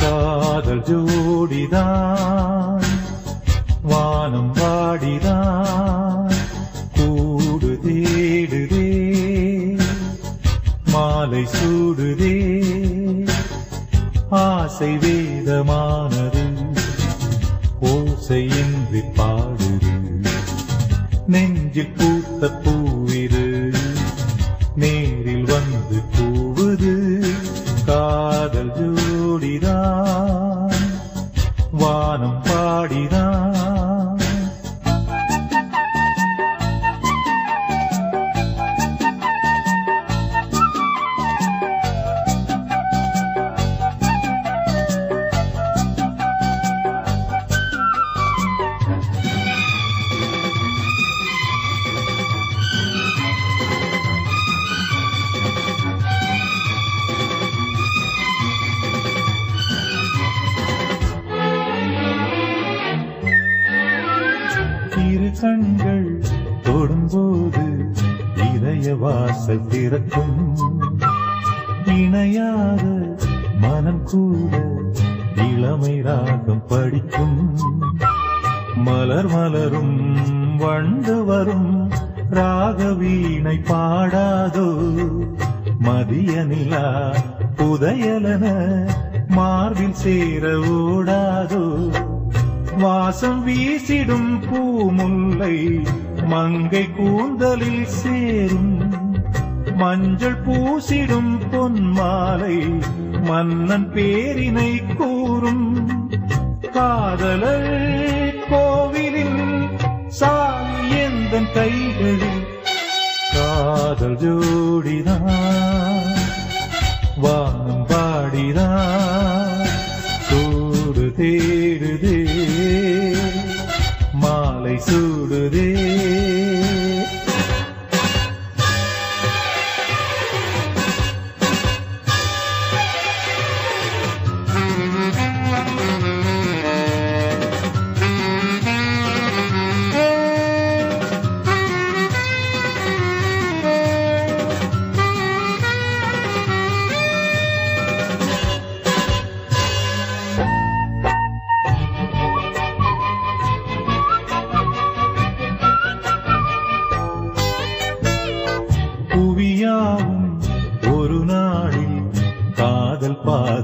காதல் ஜோடிதான் வானம் வாடிதான். மாலை சூடுதே. ஆசை வேதமானது ஓசையின்றி பாடுது. நெஞ்சில் பூத்த பூவிரு நேரில் வந்து கூவுது காதல் ஜோடிதான் வானம் பாடிதான். கண்கள் தொடும்போது இதய வாசல் திறக்கும். இணையாத மனம் கூட இளமை ராகம் படிக்கும். மலர் மலரும் வண்டு வரும் ராகவீணை பாடாதோ. மதிய நிலா புதையலன மார்பில் சேர ஓடாதோ. வாசம் வீசிடும் பூமுல்லை மங்கை கூந்தலில் சேரும். மஞ்சள் பூசிடும் பொன்மாலை மன்னன் பேரினை கூறும். காதலர் கோவிலில் சாமி எந்த கைகளில்? காதல் ஜோடிதான் வானம் பாடிதான். கூடு தேடுதே மாலை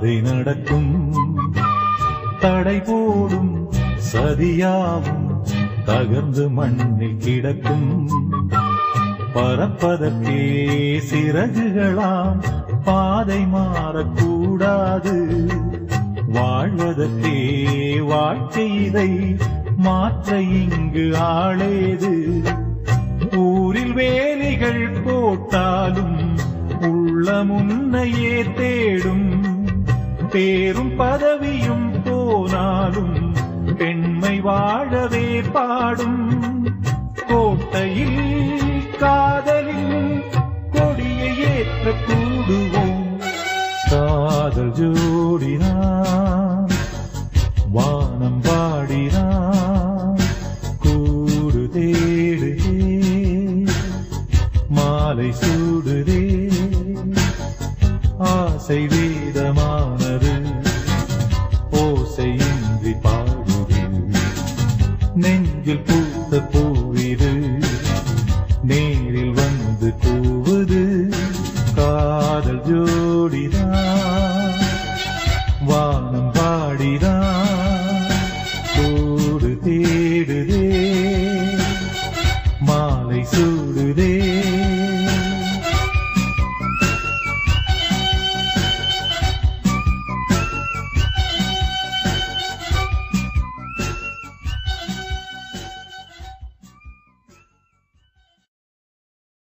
பாதை நடக்கும். தடை போடும் சதியாவும் தகர்ந்து மண்ணில் கிடக்கும். பறப்பதற்கே சிறகுகளாம் பாதை மாறக்கூடாது. வாழ்வதற்கே வாழ்க்கை இதை மாற்ற இங்கு ஆளேது. ஊரில் வேலிகள் போட்டாலும் உள்ள முன்னையே தேடும் பேரும் பதவியும் போனாலும் பெண்மை வாழவே பாடும். கோட்டையில் காதலில் கொடியை ஏற்ற கூடுவோம் காதல் ஜோடினான் வானம் பாடினான் கூடு தேடுதே மாலை சூடுதே ஆசை வேதமான நெஞ்சில் பூத்த பூவிது நேரில் வந்து கூவுது காதல் ஜோடிதான்.